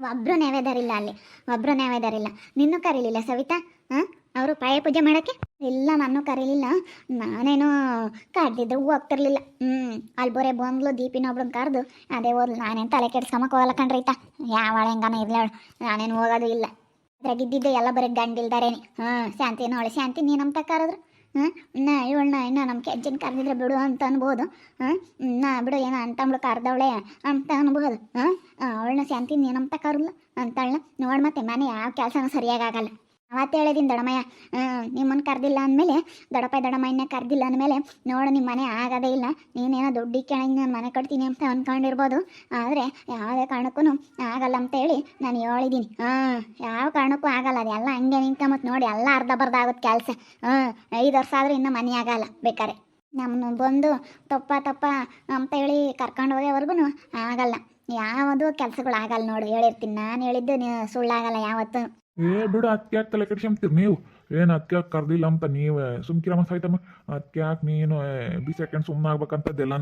ಒಬ್ರು ನ್ಯಾವೇದಾರಿಲ್ಲ ಅಲ್ಲಿ. ಒಬ್ರು ನ್ಯಾವೇದಾರಿಲ್ಲ ನಿನ್ನೂ ಕರೀಲಿಲ್ಲ ಸವಿತಾ? ಹಾಂ ಅವರು ಪಾಯ ಪೂಜೆ ಮಾಡೋಕ್ಕೆ? ಇಲ್ಲ ನಾನು ಕರೀಲಿಲ್ಲ. ನಾನೇನೋ ಹೂ ಹೋಗ್ತಿರ್ಲಿಲ್ಲ ಹ್ಞೂ ಬರೇ ಬಂದ್ಲು ದೀಪಿನೊಬ್ಳನ್ನ ಕರೆದು, ಅದೇ ಹೋದ್ಲು. ನಾನೇನು ತಲೆ ಕೆಡ್ಸ್ಕೊಂಬಕ್ಕೆ ಹೋಗಲ್ಲ ಕಣ್ರೀತ ಯಾವಳ ಹೆಂಗಾನ ಇರ್ಲಾಳು ನಾನೇನು ಹೋಗೋದು ಇಲ್ಲ. ಅದ್ರಾಗಿದ್ದಿದ್ದೆ ಎಲ್ಲ ಬರೀ ಗಂಡಿಲ್ದಾರೇನೆ. ಹಾಂ, ಶಾಂತಿ ನೋಳೆ ಶಾಂತಿ ನೀನು ನಮ್ಮ ಕರೆದ್ರು. ಹಾಂ ನಾ ಇವಳನ್ನ ಇನ್ನ ನಮ್ಮ ಕೆಜ್ಜನ್ ಕರೆದಿದ್ರೆ ಬಿಡು ಅಂತ ಅನ್ಬೋದು. ಹಾಂ ನಾ ಬಿಡು, ಏನೋ ಅಂತಂಬಳು ಕರೆದವಳೆ ಅಂತ ಅನ್ಬೋದು. ಹಾಂ ಅವಳನ್ನ ಶಾಂತಿ ನೀನಂತ ಕರಲ್ಲ ಅಂತಳ ನೋಡಿ ಮತ್ತೆ ಮನೆ ಯಾವ ಕೆಲಸನೂ ಸರಿಯಾಗಿ ಆಗಲ್ಲ. ಅವತ್ತು ಹೇಳಿದೀನಿ ದೊಡಮಯ್ಯ ನಿಮ್ಮನ್ನು ಕರೆದಿಲ್ಲ ಅಂದಮೇಲೆ ದೊಡಪ್ಪ ದೊಡಮಯ್ಯನ ಕರೆದಿಲ್ಲ ಅಂದಮೇಲೆ, ನೋಡು ನಿಮ್ಮ ಮನೆ ಆಗೋದೇ ಇಲ್ಲ. ನೀನೇನೋ ದುಡ್ಡಿ ಕೆಳಗೆ ನಾನು ಮನೆ ಕಟ್ತೀನಿ ಅಂತ ಅಂದ್ಕೊಂಡಿರ್ಬೋದು ಆದರೆ ಯಾವುದೇ ಕಾರಣಕ್ಕೂ ಆಗಲ್ಲ ಅಂತ ಹೇಳಿ ನಾನು ಹೇಳಿದ್ದೀನಿ ಹಾಂ ಯಾವ ಕಾರಣಕ್ಕೂ ಆಗಲ್ಲ. ಅದೆಲ್ಲ ಹಂಗೆ ನಿಂತ್ಕೊಂಬತ್ತು ನೋಡಿ, ಎಲ್ಲ ಅರ್ಧ ಬರ್ಧ ಆಗುತ್ತೆ ಕೆಲಸ. ಹಾಂ ಐದು ವರ್ಷ ಆದರೂ ಇನ್ನೂ ಮನೆ ಆಗಲ್ಲ ಬೇಕಾರೆ. ನಮ್ಮನ್ನು ಬಂದು ತಪ್ಪ ತಪ್ಪ ಅಂತ ಹೇಳಿ ಕರ್ಕೊಂಡು ಹೋಗೋವರೆಗೂ ಆಗಲ್ಲ. ಯಾವುದು ಕೆಲಸಗಳು ಆಗಲ್ಲ ನೋಡಿ, ಹೇಳಿರ್ತೀನಿ. ನಾನು ಹೇಳಿದ್ದು ಸುಳ್ಳಾಗಲ್ಲ ಯಾವತ್ತೂ. ಏ, ಬಿಡು ಅದಕ್ಕೆ ಯಾಕೆ ತಲೆ ಕೆಡ್ಸ್ಕೊಂತೀರಿ ನೀವು. ಏನು ಅದಕ್ಕೆ ಯಾಕೆ ಕರ್ದಿಲ್ಲ ಅಂತ ನೀವು ಸಾಯ್ತಮ್ಮ ಅದಕ್ಕೆ ಯಾಕೆ ನೀನು ಬಿ ಸೆಕೆಂಡ್ ಸುಮ್ಮನೆ ಆಗ್ಬೇಕಂತದ್ದೆಲ್ಲ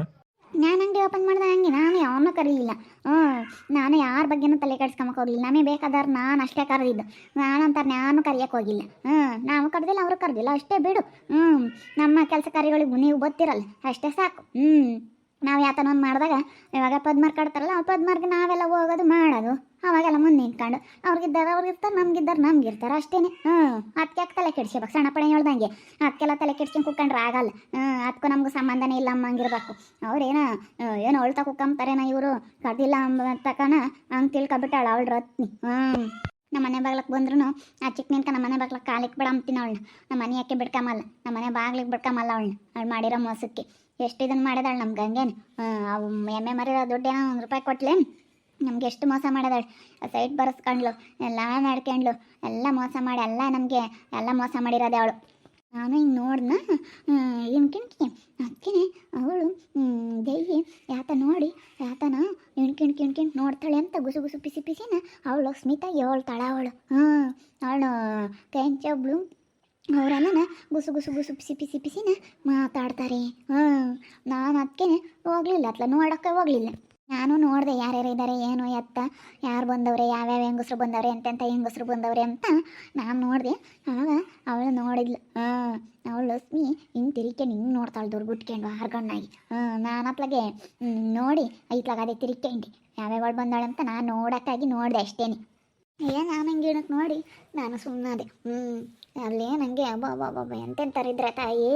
ನಾನು ಅಂಗಡಿ ಓಪನ್ ಮಾಡ್ದೆ, ಹಂಗೆ. ನಾನು ಯಾವನ್ನೂ ಕರೀಲಿಲ್ಲ. ಹ್ಞೂ, ನಾನು ಯಾರ ಬಗ್ಗೆನೂ ತಲೆ ಕೆಡ್ಸ್ಕೊಂಬಕ್ಕೆ ಹೋಗಲಿಲ್ಲ. ನಮಗೆ ಬೇಕಾದವ್ರು ನಾನು ಅಷ್ಟೇ ಕರೆದಿದ್ದು. ನಾನಂತಾರೆ ನಾನು ಕರಿಯಕ್ಕೆ ಹೋಗಿಲ್ಲ. ಹ್ಞೂ, ನಾವು ಕರೆದಿಲ್ಲ, ಅವರು ಕರೆದಿಲ್ಲ. ಅಷ್ಟೇ ಬಿಡು. ಹ್ಞೂ, ನಮ್ಮ ಕೆಲಸ ಕಾರ್ಯಗಳಿಗೂ ನೀವು ಗೊತ್ತಿರಲ್ಲ. ಅಷ್ಟೇ ಸಾಕು. ಹ್ಞೂ, ನಾವು ಯಾತನ ಒಂದು ಮಾಡಿದಾಗ, ಇವಾಗ ಪದ್ಮಾರ್ ಕಡ್ತಾರಲ್ಲ ಆ ಪದ್ಮಾರ್ಗೆ ನಾವೆಲ್ಲ ಹೋಗೋದು ಮಾಡೋದು. ಅವಾಗೆಲ್ಲ ಮುಂದೆ ನಿಂತ್ಕೊಂಡು, ಅವ್ರಿಗಿದ್ದಾರೆ, ಅವ್ರಿಗಿರ್ತಾರೆ, ನಮ್ಗಿದ್ದಾರೆ, ನಮ್ಗಿರ್ತಾರೆ ಅಷ್ಟೇ ಹ್ಞೂ ಅದಕ್ಕೆ ಯಾಕೆ ತಲೆ ಕೆಡ್ಸ್ಕೊಬೇಕು ಸಣ್ಣ ಪಡೆ ಹೇಳ್ದಂಗೆ. ಅದಕ್ಕೆಲ್ಲ ತಲೆ ಕೆಡ್ಸ್ಕೊಂಡು ಕುಕ್ಕಂಡ್ರೆ ಆಗಲ್ಲ. ಹ್ಞೂ ಅದಕ್ಕೂ ನಮ್ಗೆ ಸಂಬಂಧನೇ ಇಲ್ಲ ಅಮ್ಮಂಗಿರ್ಬೇಕು ಅವ್ರೇನು ಏನು ಅಳ್ತಾ ಕುಕ್ಕಂತಾರೇನ ಇವರು. ಕಡ್ದಿಲ್ಲ ಅಂಬ ತಕನ, ಹಂಗೆ ತಿಳ್ಕೊಬಿಟ್ಟಾಳ ಅವಳು ರತ್ನಿ. ಹ್ಞೂ. ನಮ್ಮ ಮನೆ ಬಾಗ್ಲಕ್ಕೆ ಬಂದ್ರು ಆ ಚಿಕ್ಕ ನಿನ್ಕ ನಮ್ಮ ಮನೆ ಬಾಗ್ಲಕ್ಕೆ ಕಾಲಿಕ್ ಬಿಡ ಅಂಬ್ತೀನಿ ಅವಳನ್ನ ನಮ್ಮ ಮನೆ ಯಾಕೆ ಬಿಡ್ಕಮಲ್ಲ? ನಮ್ಮ ಮನೆ ಬಾಗ್ಲಿಗೆ ಬಿಡ್ಕಮಲ್ಲ ಅವಳನ್ನ ಅವ್ಳು ಮಾಡಿರೋ ಮೋಸಕ್ಕೆ. ಎಷ್ಟು ಇದನ್ನು ಮಾಡಿದಾಳೆ ನಮ್ಗೆ ಹಂಗೇನು ಅವು ಎಮ್ಮೆ ಮರಿರೋ ದುಡ್ಡೇನೋ ಒಂದು ರೂಪಾಯಿ ಕೊಟ್ಲೇನು. ನಮ್ಗೆ ಎಷ್ಟು ಮೋಸ ಮಾಡಿದಾಳೆ. ಸೈಟ್ ಬರೆಸ್ಕೊಂಡ್ಲು ಎಲ್ಲ ನಡ್ಕೊಂಡ್ಲು ಎಲ್ಲ ಮೋಸ ಮಾಡಿ, ಎಲ್ಲ ನಮಗೆ, ಎಲ್ಲ ಮೋಸ ಮಾಡಿರೋದೆ ಅವಳು. ನಾನು ಹಿಂಗೆ ನೋಡ್ನ ಇಣ್ಕಿಣ್ಕಿ ಅದಕ್ಕೆ ಅವಳು ದೇವಿ ಯಾತ ನೋಡಿ, ಯಾತನ ಇಣ್ಕಿಣ್ಕಿ ಇಣ್ಕಿಣ್ ನೋಡ್ತಾಳೆ ಅಂತ ಗುಸು ಗುಸು ಪಿಸಿ ಪಿಸಿನ ಅವಳು ಸ್ಮಿತಾ ಹೇಳ್ತಾಳ ಅವಳು. ಹಾಂ ಅವಳು ಕೆಂಚಬ್ಳು ಅವರೆಲ್ಲನ ಗುಸು ಗುಸು ಗುಸು ಪಿಸಿ ಪಿಸಿ ಪಿಸಿನ ಮಾತಾಡ್ತಾರೆ. ಹಾಂ ನಾನು ಅದಕ್ಕೆ ಹೋಗ್ಲಿಲ್ಲ ಅತ್ಲ ನೋಡೋಕ್ಕೆ ಹೋಗಲಿಲ್ಲ. ನಾನು ನೋಡಿದೆ ಯಾರ್ಯಾರು ಇದ್ದಾರೆ ಏನು, ಎತ್ತ, ಯಾರು ಬಂದವ್ರೆ, ಯಾವ್ಯಾವ ಹೆಂಗಸ್ರು ಬಂದವ್ರೆ ಎಂತೆಂಥ ಹೆಂಗಸ್ರು ಬಂದವ್ರೆ ಅಂತ ನಾನು ನೋಡಿದೆ. ಆಗ ಅವಳು ನೋಡಿದ್ಲು ಹಾಂ ಅವಳು ಲಕ್ಷ್ಮಿ, ಹಿಂಗೆ ತಿರುಕೆ ಹಿಂಗೆ ನೋಡ್ತಾಳೆ ದುರ್ಗುಟ್ಕೊಂಡು ಹಾರ್ಗಣ್ಣಾಗಿ. ಹಾಂ ನಾನು ಅತ್ಲಾಗೆ ನೋಡಿ, ಐತ್ಲಾಗ ಅದೇ ತಿರುಕೊಂಡು ಯಾವ್ಯಾವಳು ಬಂದಾಳೆ ಅಂತ ನಾನು ನೋಡೋಕ್ಕಾಗಿ ನೋಡಿದೆ ಅಷ್ಟೇನೆ. ಏ ನಾನು ಹಂಗೆ ನೋಡಿ, ನಾನು ಸುಮ್ಮನಾದೆ ಹ್ಞೂ ಅಲ್ಲೇ ನನಗೆ ಅಬ್ಬ ಅಬ್ಬ ಅಬ್ಬ ತಾಯಿ?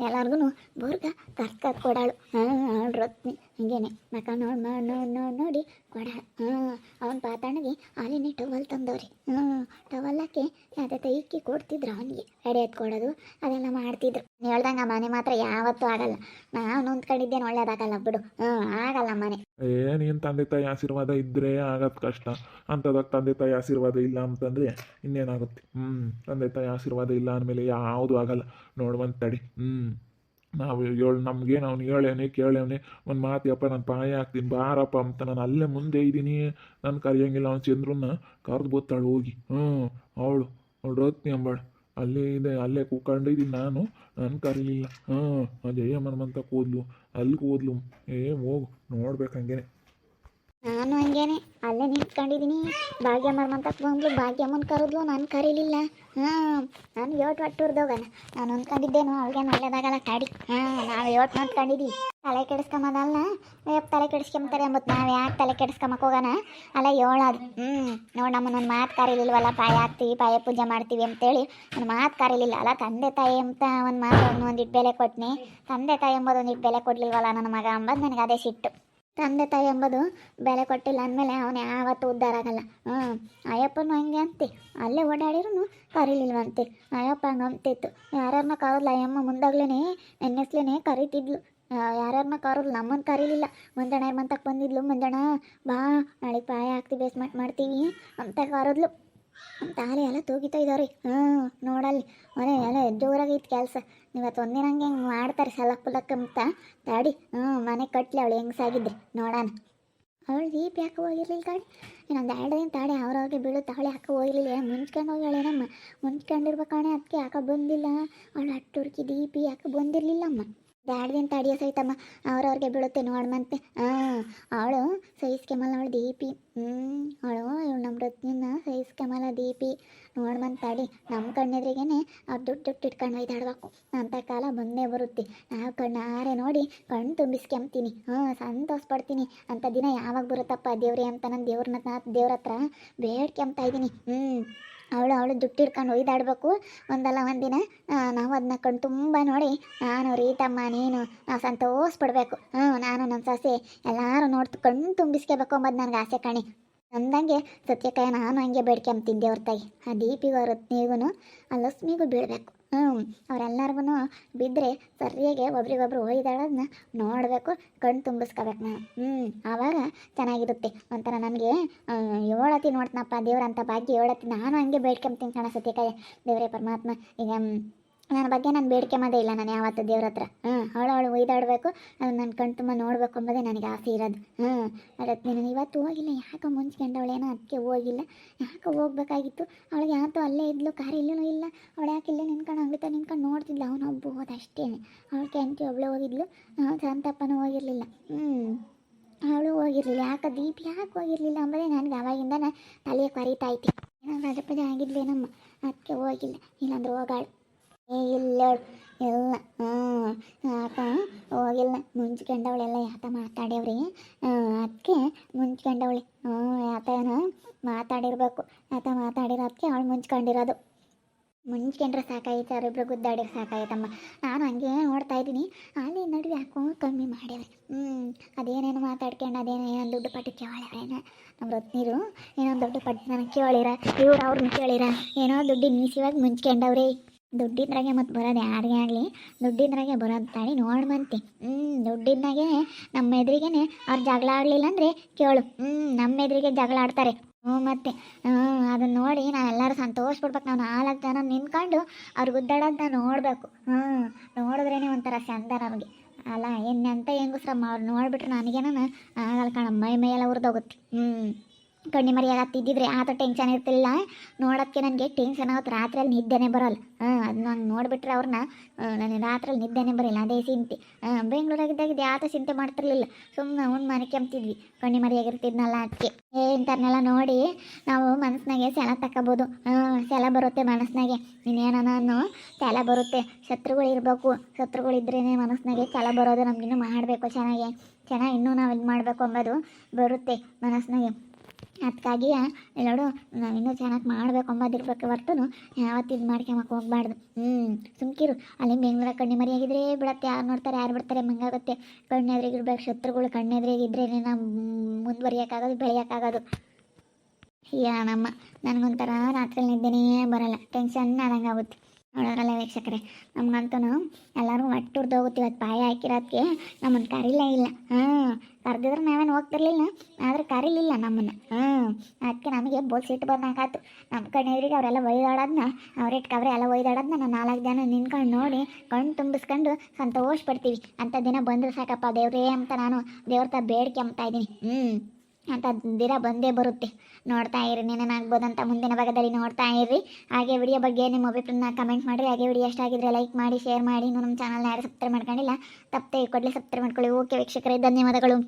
ಎಲ್ಲರಿಗೂ ಬುರ್ಗ ಕರ್ಕ ಕೊಡಾಳು. ಹಾಂ ರತ್ನಿ ಹಂಗೇನೆ. ಮಕ ನೋಡಿ ನೋಡಿ ನೋಡಿ ನೋಡಿ ನೋಡಿ ಕೊಡ ಹಾಂ, ಅವನ ಪಾತಾಣಿಗೆ ಹಾಲಿನ ಟವಲ್ ತಂದವ್ರಿ. ಹ್ಞೂ ಟವಲ್ ಹಾಕಿ ಅದೇ ಇಕ್ಕಿ ಕೊಡ್ತಿದ್ರು ಅವನಿಗೆ, ಎಡೆ ಎತ್ಕೊಡೋದು, ಅದೆಲ್ಲ ಮಾಡ್ತಿದ್ರು. ಹೇಳ್ದಂಗೆ ಮನೆ ಮಾತ್ರ ಯಾವತ್ತೂ ಆಗಲ್ಲ. ನಾವು ನೊಂದ್ಕೊಂಡಿದ್ದೇನು, ಒಳ್ಳೇದಾಗಲ್ಲ ಬಿಡು. ಹ್ಞೂ ಆಗಲ್ಲ ಮನೆ. ಏ ನೀನು ತಂದೆ ತಾಯಿ ಆಶೀರ್ವಾದ ಇದ್ರೆ ಆಗೋದು ಕಷ್ಟ. ಅಂಥದಾಗ ತಂದೆ ತಾಯಿ ಆಶೀರ್ವಾದ ಇಲ್ಲ ಅಂತಂದ್ರೆ ಇನ್ನೇನಾಗುತ್ತೆ? ಹ್ಞೂ ತಂದೆ ತಾಯಿ ಆಶೀರ್ವಾದ ಇಲ್ಲ ಅಂದಮೇಲೆ ಯಾವುದು ಆಗಲ್ಲ. ನೋಡುವಂತ ತಡಿ. ಹ್ಞೂ ನಾವು ಹೇಳು ನಮ್ಗೆ ಅವ್ನು ಹೇಳೇನೆ ಕೇಳೇವನೆ ಒಂದು ಮಾತಿಯಪ್ಪ ನಾನು ಪಾಯ ಹಾಕ್ತೀನಿ, ಬಾರಪ್ಪ ಅಂತ ನಾನು ಅಲ್ಲೇ ಮುಂದೆ ಇದ್ದೀನಿ. ನಾನು ಕರೆಯೋಂಗಿಲ್ಲ, ಅವ್ನು ಚಂದ್ರನ್ನ ಕರೆದು ಬೋತಾಳು ಹೋಗಿ. ಹ್ಞೂ ಅವಳು. ಅವಳು ರತ್ನಿ ಅಂಬಾಳು. ಅಲ್ಲೇ ಇದೆ, ಅಲ್ಲೇ ಕೂಕೊಂಡಿದ್ದೀನಿ ನಾನು. ನನ್ನ ಕರೀಲಿಲ್ಲ. ಹಾಂ ಜಯಮ್ಮನ ಮನಮಂತ ಕೂದ್ಲು. ಅಲ್ಲಿ ಕೂದ್ಲು. ಏ, ಹೋಗು, ನೋಡ್ಬೇಕು ಹಂಗೇನೆ. ನಾನು ಹಂಗೇನೆ, ಅಲ್ಲೇ ನಿಂತ್ಕೊಂಡಿದ್ದೀನಿ ಭಾಗ್ಯಮ್ಮ ಮಂತಕ್ಕೆ ಬಂದ್ಲು, ಭಾಗ್ಯಮ್ಮನ ಕರೆದ್ಲು, ನಾನು ಕರೀಲಿಲ್ಲ. ಹಾಂ, ನಾನು ಯೋಟ್ ಒಟ್ಟುರ್ದೋಗನ ನಾನು ಅಂದ್ಕೊಂಡಿದ್ದೇನು ಅವ್ಳಿಗೇನು ಒಳ್ಳೇದಾಗಲ್ಲ ಕಾಡಿ ಹಾಂ, ನಾವು ಯೋಟ್ ನೋಡ್ಕೊಂಡಿದಿ ತಲೆ ಕೆಡಿಸ್ಕೊಂಬದಲ್ಲ, ಯಪ್ಪ, ತಲೆ ಕೆಡಿಸ್ಕೊಂಬತ್ತಾರೆ ಮತ್ತು ನಾವು ಯಾಕೆ ತಲೆ ಕೆಡಿಸ್ಕೊಂಬಕ್ಕೆ ಹೋಗೋಣ ಅಲ್ಲ ಹೇಳೋದು ಹ್ಞೂ ನೋಡಿ ನಮ್ಮನ್ನೊಂದು ಮಾತು ಕರೀಲಿಲ್ವಲ್ಲ, ಪಾಯ ಹಾಕ್ತೀವಿ, ಪಾಯ ಪೂಜೆ ಮಾಡ್ತೀವಿ ಅಂತೇಳಿ. ಒಂದು ಮಾತು ಕರೀಲಿಲ್ಲ. ಅಲ್ಲ, ತಂದೆ ತಾಯಿ ಅಂತ ಒಂದು ಮಾತು ಒಂದು ಒಂದಿಟ್ಟು ಬೆಲೆ ಕೊಟ್ನಿ. ತಂದೆ ತಾಯಿ ಎಂಬುದು ಒಂದಿಟ್ಟು ಬೆಲೆ ಕೊಡ್ಲಿಲ್ವಲ್ಲ ನನ್ನ ಮಗ ಅಂಬದು ನನಗೆ ಅದೇ ಸಿಟ್ಟು. ತಂದೆ ತಾಯಿ ಎಂಬುದು ಬೆಲೆ ಕೊಟ್ಟಿಲ್ಲ ಅಂದಮೇಲೆ ಅವನು ಯಾವತ್ತೂ ಉದ್ಧಾರ ಆಗಲ್ಲ. ಹ್ಞೂ ಅಯ್ಯಪ್ಪನು ಹಂಗೆ ಅಂತೆ. ಅಲ್ಲೇ ಓಡಾಡಿರೂ ಕರೀಲಿಲ್ವಂತೆ. ಅಯ್ಯಪ್ಪ ಹಂಗೆ ಅಂತಿತ್ತು. ಯಾರ್ಯಾರನ್ನ ಕರೋದಿಲ್ಲ ಅಯ್ಯಮ್ಮ ಮುಂದಾಗ್ಲೇ ನೆನ್ನೆಸ್ಲೇ ಕರಿತಿದ್ಲು. ಯಾರ್ಯಾರನ್ನ ಕರೋದು ನಮ್ಮನ್ನು ಕರೀಲಿಲ್ಲ. ಮುಂಜಾನೆ ಮಂತಕ್ಕೆ ಬಂದಿದ್ಲು? ಮುಂಜಾನೆ ಬಾ ನಾಳೆ ಪಾಯ ಹಾಕ್ತಿ ಬೇಸ್ಮೆಂಟ್ ಮಾಡ್ತೀವಿ ಅಂತ ಕರೋದ್ಲು. ತಾಲಿ ಎಲ್ಲ ತೂಗಿತಾ ಇದಾವ್ರಿ. ಹ್ಞೂ ನೋಡಲ್ಲಿ. ಮನೆ ಎಲ್ಲ ಜೋರಾಗೈತೆ ಕೆಲಸ. ಇವತ್ತು ಒಂದಿನ ಹಂಗೆ ಹಿಂಗೆ ಮಾಡ್ತಾರೆ ಸಲಕ್ ಪುಲಕ್ ಅಂತ. ತಾಡಿ. ಹ್ಞೂ ಮನೆ ಕಟ್ಲಿ ಅವಳು ಹೆಂಗ್ಸಾಗಿದ್ರಿ ನೋಡೋಣ. ಅವಳು ದೀಪ ಯಾಕೆ ಹೋಗಿರ್ಲಿಲ್ಲ ತಾಡಿ ಇನ್ನೊಂದು ಎರಡು ದಿನ ತಾಡಿ ಅವ್ರವ್ರಿಗೆ ಬೀಳು ತಾಳಿ ಯಾಕೆ ಹೋಗಿರ್ಲಿಲ್ಲ. ಮುಂಚ್ಕೊಂಡು ಹೋಗ್ಯಾಳೇನಮ್ಮ ಮುಂಚ್ಕೊಂಡಿರ್ಬೇಕಾಣೆ ಅದಕ್ಕೆ ಯಾಕೆ ಬಂದಿಲ್ಲ. ಅವಳು ಅಟ್ಟುರ್ಕಿ ದೀಪಿ ಯಾಕೆ ಬಂದಿರಲಿಲ್ಲಮ್ಮ. ದಿನ ತಡಿಯೋ ಸಹಿತಮ್ಮ ಅವ್ರವ್ರಿಗೆ ಬೀಳುತ್ತೆ ನೋಡ್ಮಂತೆ ಹಾಂ ಅವಳು ಸಹಿಸ್ಕೆಮಲ್ಲ ಅವಳು ದೀಪಿ. ಹ್ಞೂ ಅವಳು ಇವಳು ನಮ್ಮ ದೀಪಿ. ನೋಡ್ಮಂತ ತಡಿ ನಮ್ಮ ಕಣ್ಣೆದ್ರಿಗೇನೆ ಅವ್ರು ದುಡ್ಡು ದುಡ್ಡು ಇಟ್ಕೊಂಡು ಒಯ್ದಾಡ್ಬೇಕು. ಅಂಥ ಕಾಲ ಬಂದೇ ಬರುತ್ತೆ. ನಾವು ಕಣ್ಣಾರೆ ನೋಡಿ ಕಣ್ಣು ತುಂಬಿಸ್ಕೊಂತೀನಿ ಹ್ಞೂ ಸಂತೋಷ ಪಡ್ತೀನಿ ಅಂಥ ದಿನ ಯಾವಾಗ ಬರುತ್ತಪ್ಪ ದೇವ್ರೆ ಅಂತ ನಾನು ದೇವ್ರನ್ನ ದೇವ್ರ ಹತ್ರ ಬೇಡ್ಕೊಂತ ಇದ್ದೀನಿ. ಹ್ಞೂ ಅವಳು ಅವಳು ದುಡ್ಡು ಹಿಡ್ಕೊಂಡು ಒಯ್ದಾಡ್ಬೇಕು. ಒಂದಲ್ಲ ಒಂದಿನ ನಾವು ಅದನ್ನ ಕಣ್ ತುಂಬ ನೋಡಿ, ನಾನು ರೀತಮ್ಮ, ನೀನು, ನಾವು ಸಂತೋಷ ಪಡಬೇಕು ಹ್ಞೂ, ನಾನು ನನ್ನ ಸಸಿ. ಎಲ್ಲರೂ ನೋಡ್ತು ಕಣ್ಣು ತುಂಬಿಸ್ಕೋಬೇಕು ಅಂಬದು ನನಗೆ ಆಸೆ ಕಣೆ. ಅಂದಂಗೆ ಸತ್ಯಕಾಯ ನಾನು ಹಂಗೆ ಬೇಡ್ಕೊಂತೀನಿ ದೇವ್ರ ತಾಯಿ. ಆ ದೀಪಿಗೂ ರತ್ನಿಗೂ ಆ ಲಕ್ಷ್ಮಿಗೂ ಬೀಳಬೇಕು. ಅವರೆಲ್ಲರಿಗೂ ಬಿದ್ದರೆ ಸರಿಯಾಗಿ ಒಬ್ರಿಗೊಬ್ರು ಒಯ್ದಾಡೋದನ್ನ ನೋಡಬೇಕು, ಕಣ್ಣು ತುಂಬಿಸ್ಕೋಬೇಕು ನಾನು ಹ್ಞೂ ಆವಾಗ ಚೆನ್ನಾಗಿರುತ್ತೆ. ಒಂಥರ ನನಗೆ ಏಳತಿ ನೋಡ್ತನಪ್ಪ ದೇವ್ರಂತ ಭಾಗ್ಯ, ಏಳತಿ ನಾನು ಹಂಗೆ ಬೇಡ್ಕೊಂತೀನಿ ಕಣ ಸತ್ಯಕಾಯ. ದೇವರೇ ಪರಮಾತ್ಮ, ಈಗ ನನ್ನ ಬಗ್ಗೆ ನಾನು ಬೇಡಿಕೆ ಮಾಡೇ ಇಲ್ಲ, ನಾನು ಯಾವತ್ತು ದೇವ್ರ ಹತ್ರ. ಹ್ಞೂ ಅವಳು ಅವಳು ಒಯ್ದಾಡಬೇಕು ನನ್ನ ಕಣ್ ತುಂಬ ನೋಡಬೇಕು ಅಂಬೋದೇ ನನಗೆ ಆಸೆ ಇರೋದು. ಹ್ಞೂ ಅದಕ್ಕೆ ನಾನು ಇವತ್ತು ಹೋಗಿಲ್ಲ, ಯಾಕೋ ಮುಂಚ್ಕೊಂಡವಳೇನೋ ಅದಕ್ಕೆ ಹೋಗಿಲ್ಲ. ಯಾಕೆ ಹೋಗ್ಬೇಕಾಗಿತ್ತು ಅವಳಿಗೆ ಯಾವತ್ತೂ ಅಲ್ಲೇ ಇದ್ಲು, ಕಾರ್ ಇಲ್ಲೂ ಇಲ್ಲ. ಅವಳು ಯಾಕೆ ಇಲ್ಲೇ ನಿಂತ್ಕೊಂಡು ಅಂಗ್ಳಿತ ನಿಂತ್ಕೊಂಡು ನೋಡ್ತಿದ್ಲು ಅವನೊಬ್ಬ ಹೋದ ಅಷ್ಟೇ. ಅವಳು ಕೆಂಟಿ ಒಬ್ಳು ಹೋಗಿದ್ಲು ಸಂತಪ್ಪನೂ ಹೋಗಿರಲಿಲ್ಲ. ಹ್ಞೂ ಅವಳು ಹೋಗಿರಲಿಲ್ಲ, ಯಾಕೆ ದೀಪ ಯಾಕೆ ಹೋಗಿರಲಿಲ್ಲ ಅಂಬೋದೇ ನನಗೆ ಅವಾಗಿಂದನೇ ತಲೆಗೆ ಕರಿತಾ ಐತಿ. ಏನೋ ರಜೆ ಪಜೆ ಆಗಿದ್ಲೇನಮ್ಮ, ಅದಕ್ಕೆ ಹೋಗಿಲ್ಲ, ಇಲ್ಲಾಂದ್ರೆ ಹೋಗಾಳು. ಇಲ್ಲ ಹ್ಞೂ ಆತ ಹೋಗಿಲ್ಲ. ಮುಂಚ್ಕೊಂಡವಳೆಲ್ಲ ಯಾತ ಮಾತಾಡ್ಯವ್ರಿ. ಅದಕ್ಕೆ ಮುಂಚ್ಕೊಂಡವಳೆ ಹ್ಞೂ ಯಾತನ ಮಾತಾಡಿರ್ಬೇಕು. ಯಾತ ಮಾತಾಡಿರೋದಕ್ಕೆ ಅವಳು ಮುಂಚ್ಕೊಂಡಿರೋದು ಮುಂಚ್ಕೊಂಡ್ರೆ ಸಾಕಾಯ್ತು, ಅವರಿಬ್ರು ಗುದ್ದಾಡಿದ್ರೆ ಸಾಕಾಯ್ತಮ್ಮ. ನಾನು ಹಂಗೆ ನೋಡ್ತಾ ಇದ್ದೀನಿ. ಅಲ್ಲಿ ನಡುವೆ ಯಾಕೋ ಕಮ್ಮಿ ಮಾಡ್ಯವ್ರಿ. ಹ್ಞೂ ಅದೇನೇನು ಮಾತಾಡ್ಕೊಂಡು ಅದೇನೋ ದುಡ್ಡು ಪಟ್ಟು ಕೇಳಿರೇನು ನಮ್ಮ ರತ್ನೀರು, ಏನೋ ದೊಡ್ಡ ಪಟ್ಟು ನನಗೆ ಕೇಳಿರ. ಇವ್ರು ಅವ್ರನ್ನ ಕೇಳಿರ. ಏನೋ ದುಡ್ಡು ಮೀಸಿವಾಗ ಮುಂಚ್ಕೊಂಡವ್ರಿ ದುಡ್ಡಿದ್ರಾಗೆ ಮತ್ತು ಬರೋದು ಯಾರಿಗೆ ಆಗಲಿ, ದುಡ್ಡಿದ್ರಾಗೆ ಬರೋದು ತಾಳಿ ಮಂತಿ. ಹ್ಞೂ ದುಡ್ಡಿದ್ದಾಗೆ ನಮ್ಮ ಎದುರಿಗೇನೆ ಅವ್ರು ಜಗಳ ಆಡಲಿಲ್ಲ ಅಂದರೆ ಕೇಳು. ಹ್ಞೂ ನಮ್ಮ ಎದುರಿಗೆ ಜಗಳ ಆಡ್ತಾರೆ. ಹ್ಞೂ ಮತ್ತೆ ಹ್ಞೂ ಅದನ್ನ ನೋಡಿ ನಾ ಎಲ್ಲರೂ ಸಂತೋಷ ಪಡ್ಬೇಕು ನಾವು ನಾಲ್ಕು ಜನ ನಿಂತ್ಕೊಂಡು ಅವ್ರಿಗೆ ಗುದ್ದಾಡೋದನ್ನ ನೋಡಬೇಕು. ಹ್ಞೂ ನೋಡಿದ್ರೇ ಒಂಥರ ಚಂದ ನಮಗೆ. ಅಲ್ಲ ಎನ್ನಂತ ಹೆಂಗಸ್ರಮ್ಮ ಅವ್ರು ನೋಡಿಬಿಟ್ರೆ ನನಗೇನ ಆಗಲ್ಲ ಕಣ ಮೈ ಮೈಯೆಲ್ಲ ಉರಿದೋಗುತ್ತೆ. ಹ್ಞೂ ಕಣ್ಣಿ ಮರಿಯಾಗ ಆ ಥರ ಟೆನ್ಷನ್ ಇರ್ತಿಲ್ಲ ನೋಡೋಕ್ಕೆ ನನಗೆ ಟೆನ್ಷನ್ ಆಗುತ್ತೆ ರಾತ್ರಿಯಲ್ಲಿ ನಿದ್ದೆನೇ ಬರೋಲ್ಲ. ಹಾಂ, ಅದು ನಂಗೆ ನೋಡಿಬಿಟ್ರೆ ಅವ್ರನ್ನ ನನಗೆ ರಾತ್ರಿಯಲ್ಲಿ ನಿದ್ದೆನೇ ಬರೋಲ್ಲ ಅದೇ ಚಿಂತೆ ಹಾಂ ಬೆಂಗಳೂರಾಗಿದ್ದಾಗ ಥರ ಚಿಂತೆ ಮಾಡ್ತಿರ್ಲಿಲ್ಲ. ಸುಮ್ಮನೆ ಅವ್ನು ಮನೆಕೆಂಬ್ತಿದ್ವಿ ಕಣ್ಣಿ ಮರಿಯಾಗಿರ್ತಿದ್ನಲ್ಲ ಅದಕ್ಕೆ ಇಂಥವ್ರನ್ನೆಲ್ಲ ನೋಡಿ ನಾವು ಮನಸ್ಸಿನಾಗೆ ಸೆಲ ತಕ್ಕೋಬೋದು. ಹಾಂ, ಸೆಲ ಬರುತ್ತೆ ಮನಸ್ಸಿನಾಗೆ. ಇನ್ನೇನೋ ನಾನು ಸೆಲ ಬರುತ್ತೆ. ಶತ್ರುಗಳು ಇರಬೇಕು. ಶತ್ರುಗಳಿದ್ರೇ ಮನಸ್ಸಿನಾಗೆ ಸೆಲ ಬರೋದು ನಮಗಿನ್ನೂ ಮಾಡಬೇಕು ಚೆನ್ನಾಗಿ. ಚೆನ್ನಾಗಿ ಇನ್ನೂ ನಾವು ಇದು ಮಾಡಬೇಕು ಅಂಬೋದು ಬರುತ್ತೆ ಮನಸ್ಸಿನಾಗೆ. ಅದಕ್ಕಾಗಿ ಎಲ್ಲರೂ ನಾವು ಇನ್ನೂ ಚೆನ್ನಾಗಿ ಮಾಡಬೇಕು ಅಂಬೋದಿರ್ಬೇಕು ಹೊರ್ತು ಯಾವತ್ತು ಇದು ಮಾಡ್ಕೊಂಬಕ್ಕೆ ಹೋಗ್ಬಾರ್ದು. ಹ್ಞೂ ಸುಮ್ಕಿರು. ಅಲ್ಲಿ ಬೆಂಗ್ಳೂರ ಕಣ್ಣಿ ಮರಿಯಾಗಿದ್ರೆ ಬಿಡತ್ತೆ. ಯಾರು ನೋಡ್ತಾರೆ, ಯಾರು ಬಿಡ್ತಾರೆ ಮಂಗಾಗುತ್ತೆ ಕಣ್ಣೆದ್ರಿಗಿರ್ಬೇಕು ಶತ್ರುಗಳು ಕಣ್ಣೆದ್ರಿಗಿದ್ರೆ ನಾವು ಮುಂದುವರಿಯೋಕ್ಕಾಗೋದು, ಬೆಳೆಯೋಕ್ಕಾಗೋದು. ನಮ್ಮ ನನಗೊಂಥರ ರಾತ್ರಿ ನಿದ್ದೆನೇ ಬರಲ್ಲ. ಟೆನ್ಷನ್ ಆದಂಗೆ ಆಗುತ್ತೆ ನೋಡೋರಲ್ಲ ವೀಕ್ಷಕರೇ ನಮ್ಗಂತೂ ಎಲ್ಲರೂ ಒಟ್ಟುರ್ದು ಇವತ್ತು ಪಾಯ ಹಾಕಿರೋದಕ್ಕೆ ನಮ್ಮನ್ನು ಕರೀಲೇ ಇಲ್ಲ. ಹಾಂ, ಕರೆದಿದ್ರೆ ನಾವೇನು ಹೋಗ್ತಿರ್ಲಿಲ್ಲ ಆದರೆ ಕರೀಲಿಲ್ಲ ನಮ್ಮನ್ನು. ಹಾಂ ಅದಕ್ಕೆ ನಮಗೆ ಬೋಲ್ ಸಿಟ್ಟು ಬಂದಾಗಾತು ನಮ್ಮ ಕಣ್ಣೆದ್ರಿಗೆ ಅವರೆಲ್ಲ ಒಯ್ದಾಡೋದನ್ನ ಅವ್ರಿಟ್ಕವ್ರೆ ಎಲ್ಲ ಒಯ್ದಾಡೋದನ್ನ ನಾನು ನಾಲ್ಕು ಜನ ನಿಂತ್ಕೊಂಡು ನೋಡಿ ಕಣ್ಣು ತುಂಬಿಸ್ಕೊಂಡು ಸಂತೋಷ ಪಡ್ತೀವಿ. ಅಂಥ ದಿನ ಬಂದರೆ ಸಾಕಪ್ಪ ದೇವ್ರೇ ಅಂತ ನಾನು ದೇವ್ರ ತ ಬೇಡ್ಕೊಂಬ್ತಾ ಇದ್ದೀನಿ. ಹ್ಞೂ ಅಂತ ದಿನ ಬಂದೇ ಬರುತ್ತೆ. ನೋಡ್ತಾ ಇರಿ ನೆನನಾಗ್ಬೋದಂತ ಮುಂದಿನ ಭಾಗದಲ್ಲಿ ನೋಡ್ತಾ ಇರಿ. ಹಾಗೆ ವಿಡಿಯೋ ಬಗ್ಗೆ ನಿಮ್ಮ ಅಭಿಪ್ರಾಯನ ಕಮೆಂಟ್ ಮಾಡಿರಿ. ಹಾಗೆ ವಿಡಿಯೋ ಎಷ್ಟಾಗಿದ್ರೆ ಲೈಕ್ ಮಾಡಿ ಶೇರ್ ಮಾಡಿ. ನಮ್ಮ ಚಾನಲ್ನ ಯಾರು ಸಬ್ಸ್ಕ್ರೈಬ್ ಮಾಡ್ಕೊಂಡಿಲ್ಲ, ತಪ್ಪದೆ ಕೊಡಲಿ ಸಬ್ಸ್ಕ್ರೈಬ್ ಮಾಡ್ಕೊಳ್ಳಿ. ಓಕೆ ವೀಕ್ಷಕರೇ, ಧನ್ಯವಾದಗಳು.